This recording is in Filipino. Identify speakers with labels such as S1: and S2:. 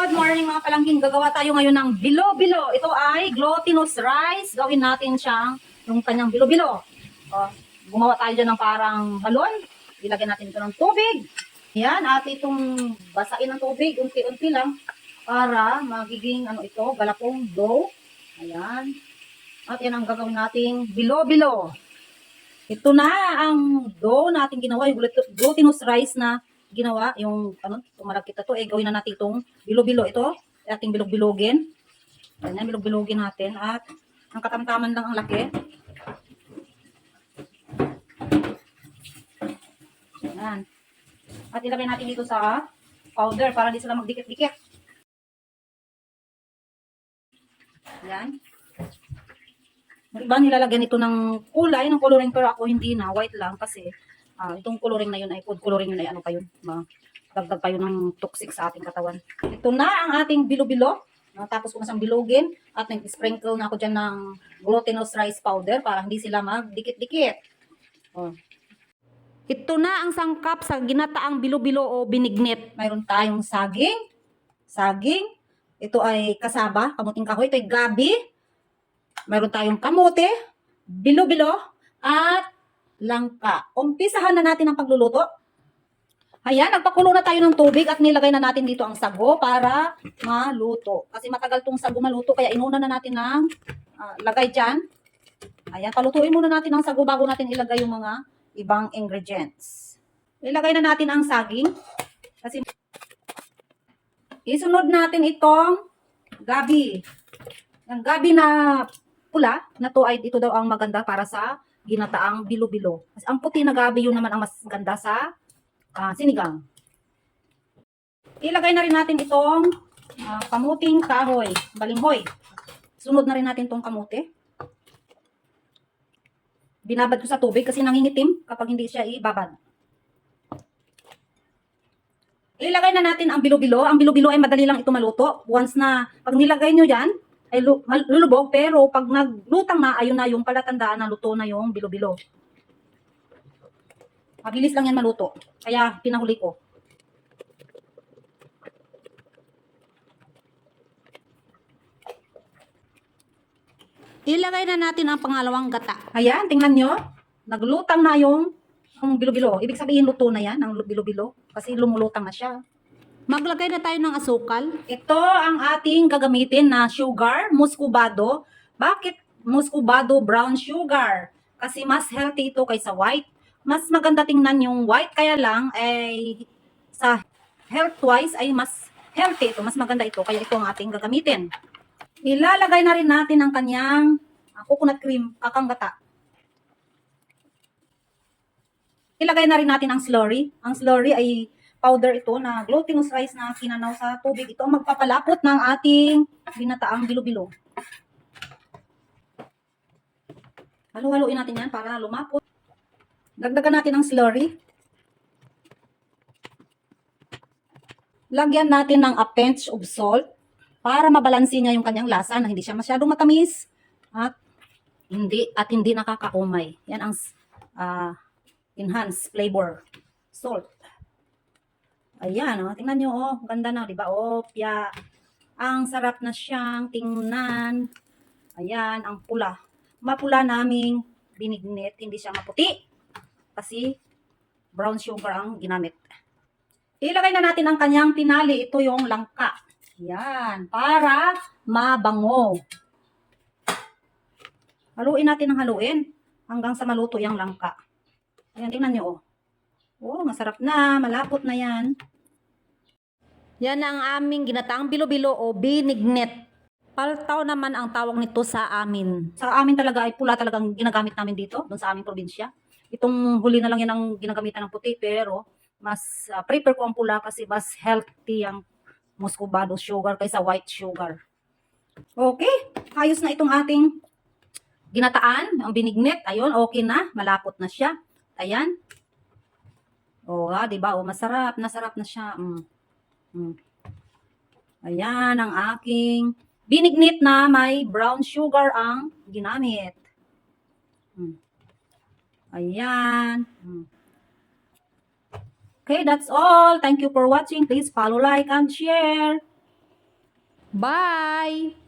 S1: Good morning mga palangking. Gagawa tayo ngayon ng bilo-bilo. Ito ay glutinous rice. Gawin natin siyang yung kanyang bilo-bilo. O, gumawa tayo dyan ng parang balon. Ilagay natin ito ng tubig. Yan, at itong basain ng tubig, unti-unti lang para magiging ano ito, galapong dough. Ayan. At yan ang gagawin nating bilo-bilo. Ito na ang dough natin ginawa, yung glut- glutinous rice na ginawa, yung ano, tumalagkit na to, eh gawin na natin itong bilo-bilo. Ito, ating bilog-bilogin. Ganyan, bilog-bilogin natin. At ang katamtaman lang ang laki. Yan. At ilagay natin dito sa powder para di sila magdikit-dikit. Yan. Yung Iba nilalagyan ito ng kulay, ng coloring pero ako hindi na, white lang kasi ah, itong coloring na yun ay food coloring yun ano pa yun, ma- dagdag pa yun ng toxic sa ating katawan. Ito na ang ating bilo-bilo. Ah, tapos ko na siyang bilogin at nag-sprinkle na ako dyan ng glutinous rice powder para hindi sila magdikit-dikit. Oh. Ito na ang sangkap sa ginataang bilo-bilo o binignit. Mayroon tayong saging, saging, ito ay kasaba, kamuting kahoy, ito ay gabi, mayroon tayong kamote, bilo-bilo, at langka. Umpisahan na natin ang pagluluto. Ayan, nagpakulo na tayo ng tubig at nilagay na natin dito ang sago para maluto. Kasi matagal tong sago maluto, kaya inuna na natin ng ah, lagay dyan. Ayan, palutuin muna natin ang sago bago natin ilagay yung mga ibang ingredients. Ilagay na natin ang saging. Kasi isunod natin itong gabi. Ang gabi na pula, na to ito daw ang maganda para sa ginataang bilo-bilo. Kasi ang puti na gabi yun naman ang mas ganda sa ah, sinigang. Ilagay na rin natin itong ah, kamuting kahoy, balinghoy. Sunod na rin natin itong kamote. Binabad ko sa tubig kasi nangingitim kapag hindi siya ibabad. Ilagay na natin ang bilo-bilo. Ang bilo-bilo ay madali lang ito maluto. Once na pag nilagay nyo yan, ay lulubog. Pero pag naglutang na, ayun na yung palatandaan na luto na yung bilo-bilo. Mabilis lang yan maluto. Kaya pinahuli ko.
S2: Ilagay na natin ang pangalawang gata.
S1: Ayan, tingnan nyo. Naglutang na yung ang bilo-bilo. Ibig sabihin luto na yan, ang bilo-bilo. Kasi lumulutang na siya.
S2: Maglagay na tayo ng asukal.
S1: Ito ang ating gagamitin na sugar, muscovado. Bakit muscovado brown sugar? Kasi mas healthy ito kaysa white. Mas maganda tingnan yung white, kaya lang ay sa health-wise ay mas healthy ito. Mas maganda ito, kaya ito ang ating gagamitin. Ilalagay na rin natin ang kanyang ah, coconut cream, kakang gata. Ilagay na rin natin ang slurry. Ang slurry ay powder ito na glutinous rice na kinanaw sa tubig. Ito ang magpapalapot ng ating binataang bilo-bilo. Halo-haloin natin yan para lumapot. Dagdagan natin ang slurry. Lagyan natin ng a pinch of salt para mabalansi niya yung kanyang lasa na hindi siya masyadong matamis at hindi at hindi nakakaumay. Yan ang ah, enhanced flavor. Salt. Ayan, oh. tingnan nyo, oh. Ganda na, di ba? Oh, pya. Ang sarap na siyang tingnan. Ayan, ang pula. Mapula naming binignit, hindi siya maputi. Kasi brown sugar ang ginamit. Ilagay na natin ang kanyang tinali. Ito yung langka. Ayan, para mabango. Haluin natin ng haluin hanggang sa maluto yung langka. Ayan, tingnan nyo, oh. Oh, masarap na. Malapot na yan.
S2: Yan ang aming ginataang bilo-bilo o binignit. Paltaw naman ang tawag nito sa amin.
S1: Sa amin talaga ay pula talagang ginagamit namin dito, doon sa aming probinsya. Itong huli na lang yan ang ginagamitan ng puti, pero mas ah, prefer ko ang pula kasi mas healthy ang muscovado sugar kaysa white sugar. Okay, ayos na itong ating ginataan, ang binignit. Ayun, okay na, malapot na siya. Ayan. Oh, ah, 'di ba? Oh, masarap, nasarap na siya. Mm. Mm. Ayan ang aking binignit na may brown sugar ang ginamit. Mm. Ayan. Mm. Okay, that's all. Thank you for watching. Please follow, like, and share.
S2: Bye!